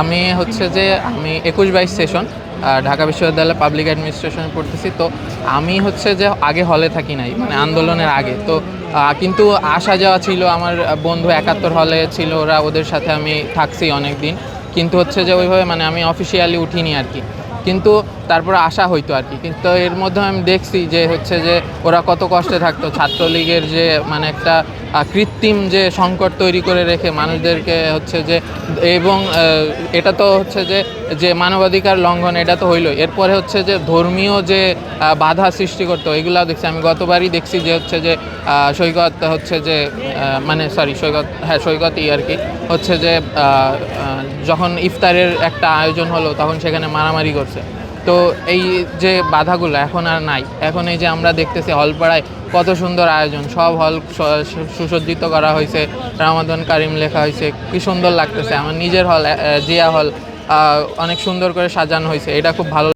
আমি হচ্ছে যে আমি একুশ বাইশ সেশন ঢাকা বিশ্ববিদ্যালয়ে পাবলিক অ্যাডমিনিস্ট্রেশন পড়তেছি। তো আমি হচ্ছে যে আগে হলে থাকি নাই মানে আন্দোলনের আগে। তো কিন্তু আসা যাওয়া ছিল, আমার বন্ধু একাত্তর হলে ছিল, ওরা ওদের সাথে আমি থাকছি অনেক দিন কিন্তু হচ্ছে যে ওইভাবে মানে আমি অফিসিয়ালি উঠিনি আর কি। কিন্তু তারপর আশা হইতো আর কি। কিন্তু এর মধ্যে আমি দেখছি যে হচ্ছে যে ওরা কত কষ্টে থাকতো। ছাত্রলীগের যে মানে একটা কৃত্রিম যে সংকট তৈরি করে রেখে মানুষদেরকে হচ্ছে যে, এবং এটা তো হচ্ছে যে যে মানবাধিকার লঙ্ঘন এটা তো হইল এরপরে হচ্ছে যে ধর্মীয় যে বাধা সৃষ্টি করতো, এগুলাও দেখছি। আমি গতবারই দেখছি যে হচ্ছে যে সৈকত হচ্ছে যে মানে সরি সৈকত হ্যাঁ সৈকতই আর কি। হচ্ছে যে যখন ইফতারের একটা আয়োজন হলো, তখন সেখানে মারামারি করছে। তো এই যে বাধাগুলো এখন আর নাই। এখন এই যে আমরা দেখতেছি হলপাড়ায় কত সুন্দর আয়োজন। সব হল সুসজ্জিত করা হয়েছে। রামাদন কারিম লেখা হয়েছে। কি সুন্দর লাগতেছে। আমার নিজের হল জিয়া হল অনেক সুন্দর করে সাজানো হয়েছে। এটা খুব ভালো